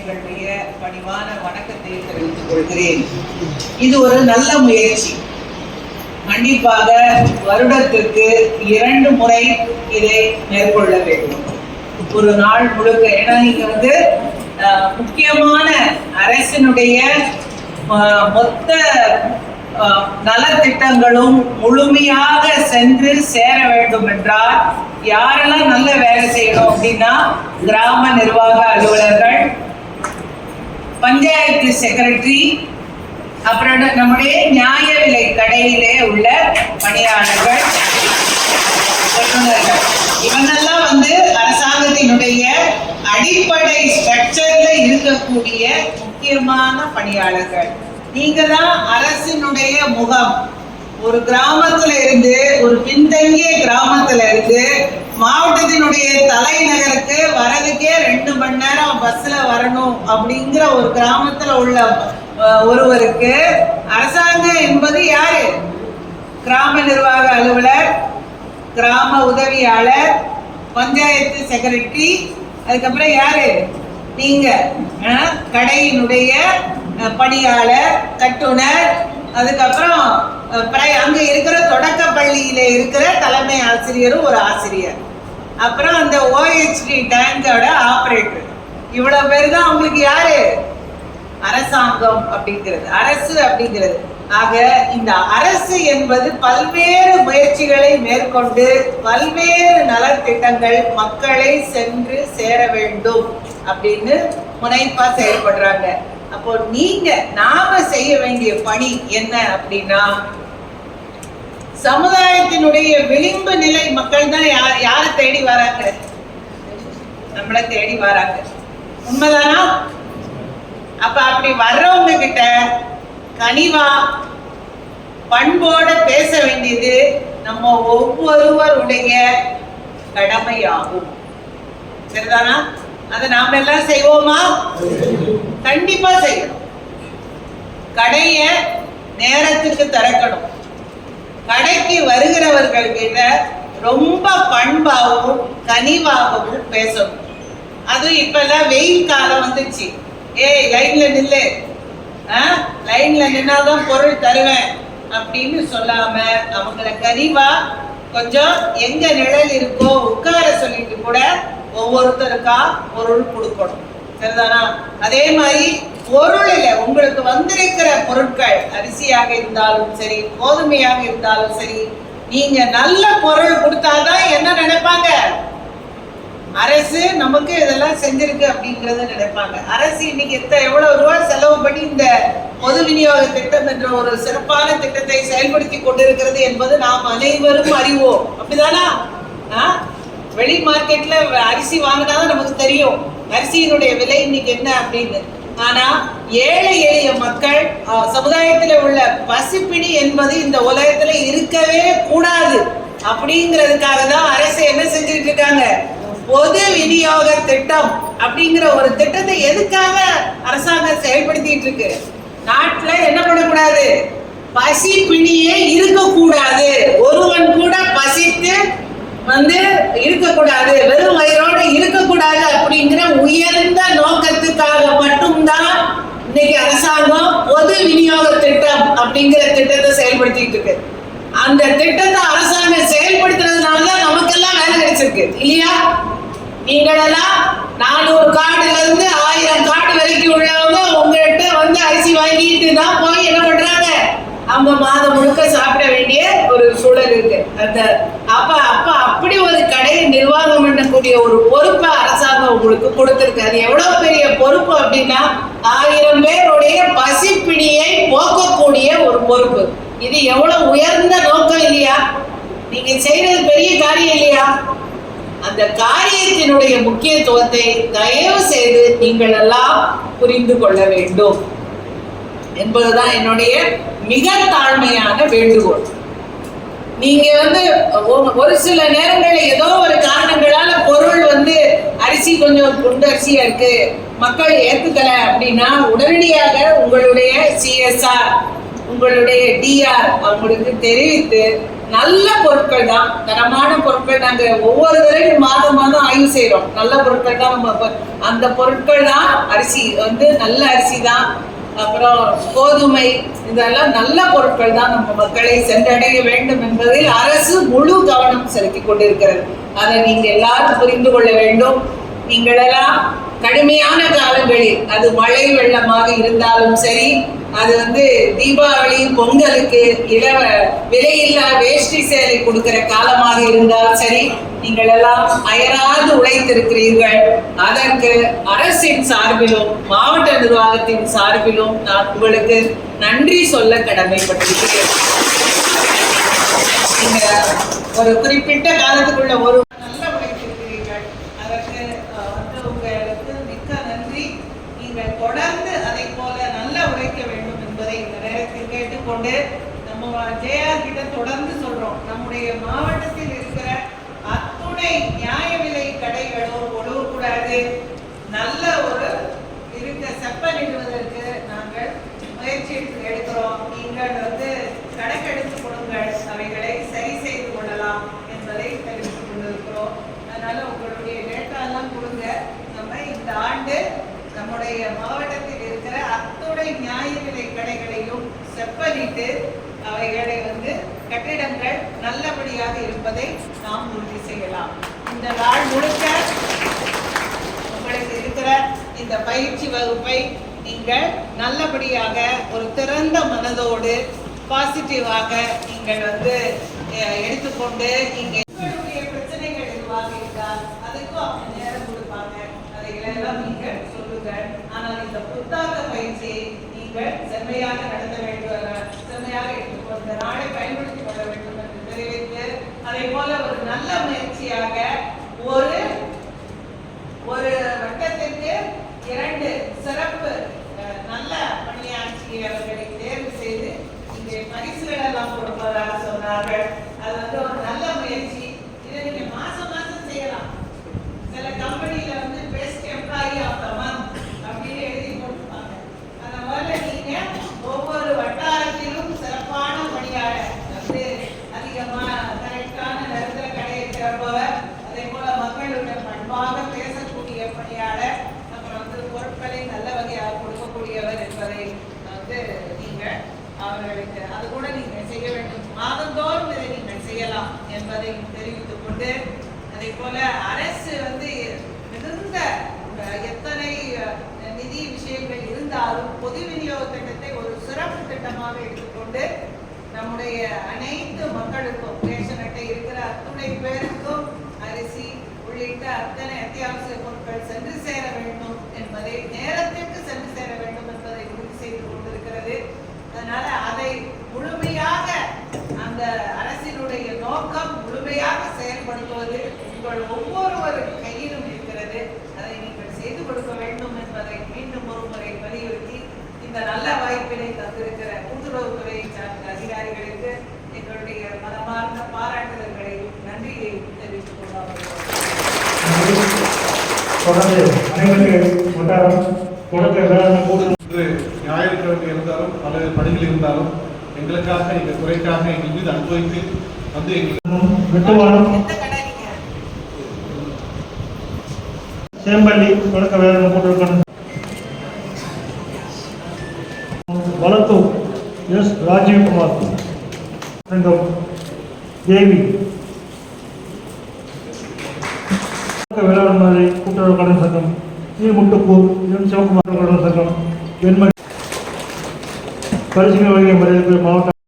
எங்களுடைய பணிவான வணக்கத்தை தெரிவித்துக் கொள்கிறேன். இது ஒரு நல்ல முயற்சி. கண்டிப்பாக வருடத்திற்கு இரண்டு முறை இதை மேற்கொள்ள வேண்டும். ஒரு நாள் முழுக்க ஏன்னா இங்க வந்து முக்கியமான அரசினுடைய மொத்த நலத்திட்டங்களும் முழுமையாக சென்று சேர வேண்டும் என்றால் யாரெல்லாம் நல்ல வேலை செய்யணும் அப்படின்னா கிராம நிர்வாக அலுவலர்கள் பஞ்சாயத்து செக்ரட்டரி அப்புறம் நம்முடைய நியாய விலை கடையிலே உள்ள பணியாளர்கள் இவங்கெல்லாம் வந்து அரசாங்கத்தினுடைய அடிப்படை ஸ்ட்ரக்சர்ல இருக்கக்கூடிய முக்கியமான பணியாளர்கள். நீங்க தான் அரசினுடைய முகம். ஒரு கிராமத்துல இருந்து ஒரு பின்தங்கிய கிராமத்துல இருந்து மாவட்டத்தினுடைய தலைநகருக்கு வரதுக்கே ரெண்டு மணி நேரம் பஸ்ல வரணும் அப்படிங்கிற ஒரு கிராமத்துல உள்ள ஒருவருக்கு அரசாங்கம் என்பது யாரு? கிராம நிர்வாக அலுவலர் கிராம உதவியாளர் பஞ்சாயத்து செக்ரட்டரி அதுக்கப்புறம் யாரு? நீங்க கடையினுடைய பணியாளர் கட்டுனர் அதுக்கப்புறம் அங்க இருக்கிற தொடக்க பள்ளியில இருக்கிற தலைமை ஆசிரியரும் ஒரு ஆசிரியர். அப்புறம் அந்த ஓஹெச்டி டேங்கோட ஆபரேட்டர் இவ்வளவு பேர் தான் அவங்களுக்கு யாரு? அரசாங்கம் அப்படிங்கிறது. அரசு அப்படிங்கிறது. ஆக இந்த அரசு என்பது பல்வேறு முயற்சிகளை மேற்கொண்டு பல்வேறு நலத்திட்டங்கள் மக்களை சென்று சேர வேண்டும் அப்படின்னு முனைப்பா செயல்படுறாங்க. அப்போ நீங்க நாம செய்ய வேண்டிய பணி என்ன அப்படின்னா சமுதாயத்தினுடைய விளிம்பு நிலை மக்கள் தான் யார் தேடி வராங்க. நம்மளை தேடி வராங்க. உண்மைதானா? அப்ப அப்படி வர்றவங்க கிட்ட கனிவா பண்போட பேச வேண்டியது நம்ம ஒவ்வொருவருடைய கடமையாகும். சரிதானா? அதை நாம எல்லாம் செய்வோமா? கண்டிப்பா செய்யணும். கடைய நேரத்துக்கு திறக்கணும். கடைக்கு வருகிறவர்கள் கிட்ட ரொம்ப பண்பாகவும் கனிவாகவும் பேசணும். அதுவும் இப்பெல்லாம் வெயில் காலம் வந்துச்சு. ஏய் லைன்ல நில்லு. லைன்ல நின்னாதான் பொருள் தருவேன் அப்படின்னு சொல்லாம அவங்கள கனிவா கொஞ்சம் எங்க நிழல் இருக்கோ உட்கார சொல்லிட்டு கூட ஒவ்வொருத்தருக்கா பொருள் கொடுக்கணும். சரிதானா? அதே மாதிரி பொருள் உங்களுக்கு வந்திருக்கிற பொருட்கள் அரிசியாக இருந்தாலும் சரி கோதுமையாக இருந்தாலும் சரி நீங்க நல்ல பொருள் கொடுத்தாதான் என்ன நினைப்பாங்க? அரசு நமக்கு இதெல்லாம் செஞ்சிருக்கு அப்படிங்கறத நினைப்பாங்க. அரசு இன்னைக்கு எத்த எவ்வளவு ரூபாய் செலவு பண்ணி இந்த பொது விநியோக திட்டம் என்ற ஒரு சிறப்பான திட்டத்தை செயல்படுத்தி கொண்டிருக்கிறது என்பது நாம் அனைவரும் அறிவோம். அப்படிதானா? வெளி மார்க்கெட்ல அரிசி வாங்கினாதான் நமக்கு தெரியும். அரிசியினுடைய விலை இன்னைக்கு என்ன அப்படின்னு. ஆனா ஏழை எளிய மக்கள் சமுதாயத்துல உள்ள பசிப்பிணி என்பது இந்த உலகத்துல இருக்கவே அப்படிங்கிறதுக்காக தான் அரசு என்ன செஞ்சுட்டு இருக்காங்க? பொது விநியோக திட்டம் அப்படிங்கிற ஒரு திட்டத்தை எதுக்காக அரசாங்கம் செயல்படுத்திட்டு இருக்கு? நாட்டுல என்ன பண்ணக்கூடாது? பசி பிணியே இருக்கக்கூடாது. ஒருவன் கூட பசித்து வந்து இருக்கக்கூடாது. வெறும் வயிறோடு இருக்கக்கூடாது அப்படிங்கிற உயர்ந்த நோக்கத்துக்காக மட்டும்தான் இன்னைக்கு அரசாங்கம் பொது விநியோக திட்டம் அப்படிங்கிற திட்டத்தை செயல்படுத்திட்டு இருக்கு. அந்த திட்டத்தை அரசாங்கம் செயல்படுத்துறதுனால தான் நமக்கெல்லாம் வேலை கிடைச்சிருக்கு. இல்லையா? நீங்களெல்லாம் நானூறு கார்டுல இருந்து ஆயிரம் கார்டு வரைக்கும் உள்ளவங்க உங்ககிட்ட வந்து அரிசி வாங்கிட்டு தான் போய் என்ன பண்றாங்க? அவங்க மாதம் முழுக்க சாப்பிட வேண்டிய ஒரு சூழல் இருக்கு. அந்த அப்ப அப்ப அப்படி ஒரு கடையை நிர்வாகம் பண்ணக்கூடிய ஒரு பொறுப்பை அரசாங்கம் உங்களுக்கு கொடுத்துருக்கு. அது எவ்வளவு பெரிய பொறுப்பு அப்படின்னா ஆயிரம் பேருடைய பசிப்பிடியை போக்கக்கூடிய ஒரு பொறுப்பு. இது எவ்வளவு உயர்ந்த நோக்கம் இல்லையா? நீங்க செய்யறது பெரிய காரியம் இல்லையா? அந்த காரியத்தினுடைய முக்கியத்துவத்தை தயவு செய்து நீங்கள் எல்லாம் புரிந்து கொள்ள வேண்டும். என்பதுதான் என்னுடைய மிக தாழ்மையான வேண்டுகோள். நீங்க வந்து ஒரு- சில நேரங்களில் ஏதோ ஒரு காரணங்களால பொருள் வந்து அரிசி கொஞ்சம் குண்டு அரிசியா இருக்கு மக்கள் ஏத்துக்கல அப்படின்னா உடனடியாக உங்களுடைய சிஎஸ்ஆர் உங்களுடைய டிஆர் அவங்களுக்கு தெரிவித்து நல்ல பொருட்கள் தான் தரமான பொருட்கள் நாங்க ஒவ்வொரு தடவையும் மாதம் மாதம் ஆய்வு செய்யறோம் நல்ல பொருட்கள் தான் நம்ம அந்த பொருட்கள் தான் அரிசி வந்து நல்ல அரிசி தான் அப்புறம் கோதுமை இதெல்லாம் நல்ல பொருட்கள் தான் நம்ம மக்களை சென்றடைய வேண்டும் என்பதில் அரசு முழு கவனம் செலுத்திக் கொண்டிருக்கிறது. அதை நீங்க எல்லாரும் புரிந்து கொள்ள வேண்டும். நீங்களெல்லாம் கடுமையான காலங்களில் அது மழை வெள்ளமாக இருந்தாலும் சரி அது வந்து தீபாவளி பொங்கலுக்கு இலவ விலையில்லா வேஷ்டி சேலை கொடுக்கிற காலமாக இருந்தால் சரி நீங்கள் எல்லாம் அயராது உழைத்திருக்கிறீர்கள். அதற்கு அரசின் சார்பிலும் மாவட்ட நிர்வாகத்தின் சார்பிலும் நான் உங்களுக்கு நன்றி சொல்ல கடமைப்பட்டிருக்கிறேன். ஒரு குறிப்பிட்ட காலத்துக்குள்ள ஒரு நல்ல உழைத்திருக்கிறீர்கள் அதற்கு அஹ், வந்து உங்களுக்கு மிக்க நன்றி நீங்கள் தொடர்ந்து அதை போல நல்ல உழைக்க வேண்டும் என்பதை இந்த நேரத்தில் கேட்டுக்கொண்டு நம்ம ஜேஆர் கிட்ட தொடர்ந்து சொல்றோம். நம்முடைய மாவட்டத்தில் இருக்கிற அத்துணை நியாய விலை கடைகளும் ஒழுகக்கூடாது நல்ல ஒரு இருக்க செப்பனிடுவதற்கு நாங்கள் முயற்சி எடுத்து- எடுக்கிறோம். நீங்கள் வந்து கணக்கெடுத்து கொடுங்கள். அவைகளை சரி செய்து கொள்ளலாம் என்பதை தெரிவித்துக் கொண்டிருக்கிறோம். அதனால உங்களுடைய டேட்டா எல்லாம் கொடுங்க. நம்ம இந்த ஆண்டு நம்முடைய மாவட்டத்தில் இருக்கிற அத்துணை நியாய விலை கடைகளையும் செப்பனிட்டு அவைகளை வந்து கட்டிடங்கள் நல்லபடியாக இருப்பதை நாம் உறுதி செய்யலாம். இந்த நாள் முழுக்க உங்களுக்கு இருக்கிற இந்த பயிற்சி வகுப்பை நீங்கள் நல்லபடியாக ஒரு திறந்த மனதோடு பாசிட்டிவாக நீங்கள் வந்து எடுத்துக்கொண்டு இங்கே உங்களுடைய பிரச்சனைகள் எதுவாக இருந்தால் அதுக்கும் அவங்க நேரம் கொடுப்பாங்க. அதைகளெல்லாம் நீங்கள் சொல்லுங்கள். ஆனால் இந்த புத்தாக்க பயிற்சியை நீங்கள் செம்மையாக நடத்த வேண்டும் செம்மையாக எடுத்துக்கொண்டு இந்த நாளை பயன்படுத்திக் கொள்ள வேண்டும் என்று தெரிவித்து அதே போல ஒரு நல்ல முயற்சியாக ஒரு ஒரு வட்டத்திற்கு இரண்டு சிறப்பு நல்ல பணியாற்றியவர்களை தேர்வு செய்து இங்கே பரிசுகள் எல்லாம் கொடுப்பதாக சொன்னார்கள். அது வந்து ஒரு நல்ல முயற்சி இதை நீங்க மாசம் மாசம் செய்யலாம் சில கம்பெனில வந்து best employee of the month அப்படின்னு எழுதி போட்டுருப்பாங்க அந்த மாதிரி நீங்க ஒவ்வொரு வட்டாரத்திலும் சிறப்பான பணியாளர் வந்து அதிகமா கரெக்டான நேரத்தில் கடையை திறப்பவர் அதே போல மக்களுடன் பண்பாக பேசக்கூடிய பணியாளர் அப்புறம் வந்து பொருட்களை நல்ல வகையாக கொடுக்கக்கூடியவர் என்பதை வந்து நீங்க அவர்களுக்கு அது கூட நீங்க செய்ய வேண்டும் மாதந்தோறும் இதை நீங்கள் செய்யலாம் என்பதை தெரிவித்துக் கொண்டு அதே போல அரசு வந்து மிகுந்த அஹ், எத்தனை அஹ், நிதி விஷயங்கள் இருந்தாலும் பொது விநியோக திட்டத்தை ஒரு சிறப்பு திட்டமாக எடுத்துக்கொண்டு நம்முடைய அனைத்து மக்களுக்கும் ரேஷன் அட்டை இருக்கிற அத்துணை பேருக்கும் அரிசி உள்ளிட்ட அத்தனை அத்தியாவசிய பொருட்கள் சென்று சேர வேண்டும் என்பதை நேரத்திற்கு சென்று சேர வேண்டும் என்பதை உறுதி செய்து கொண்டிருக்கிறது அதனால அதை முழுமையாக அந்த அரசினுடைய நோக்கம் முழுமையாக செயல்படுத்துவது உங்கள் ஒவ்வொருவர் கையிலும் இருக்கிறது அதை நீங்கள் செய்து கொடுக்க வேண்டும் என்பதை மீண்டும் ஒரு முறை வலியுறுத்தி இந்த நல்ல வாய்ப்பினை தந்திருக்கிற கூட்டுறவுத்துறையை சார்ந்த அதிகாரிகளுக்கு எங்களுடைய மனமார்ந்த பாராட்டுதல்களையும் நன்றியையும் தெரிவித்துக் கொள்ளாமல் தொடர்ந்து அனைவருக்கு வட்டாரம் தொடக்க வேளாண் கூட்டு. ஞாயிற்றுக்கிழமை இருந்தாலும் பல பணிகள் இருந்தாலும் எங்களுக்காக எங்கள் துறைக்காக எங்கள் மீது அனுபவித்து வந்து எங்களுக்கு வெட்டுவானம் சேம்பள்ளி தொடக்க வேளாண் கூட்டுறவு வளத்தூர் எஸ் ராஜீவ்குமார். சங்கம் தேவி தொடக்க வேளாண்மை சங்கம் சி சங்கம் என் சிவகுமார் கடன் சங்கம் வெண்மணி பரிசுகள் வழங்கிய மரியாதை மாவட்ட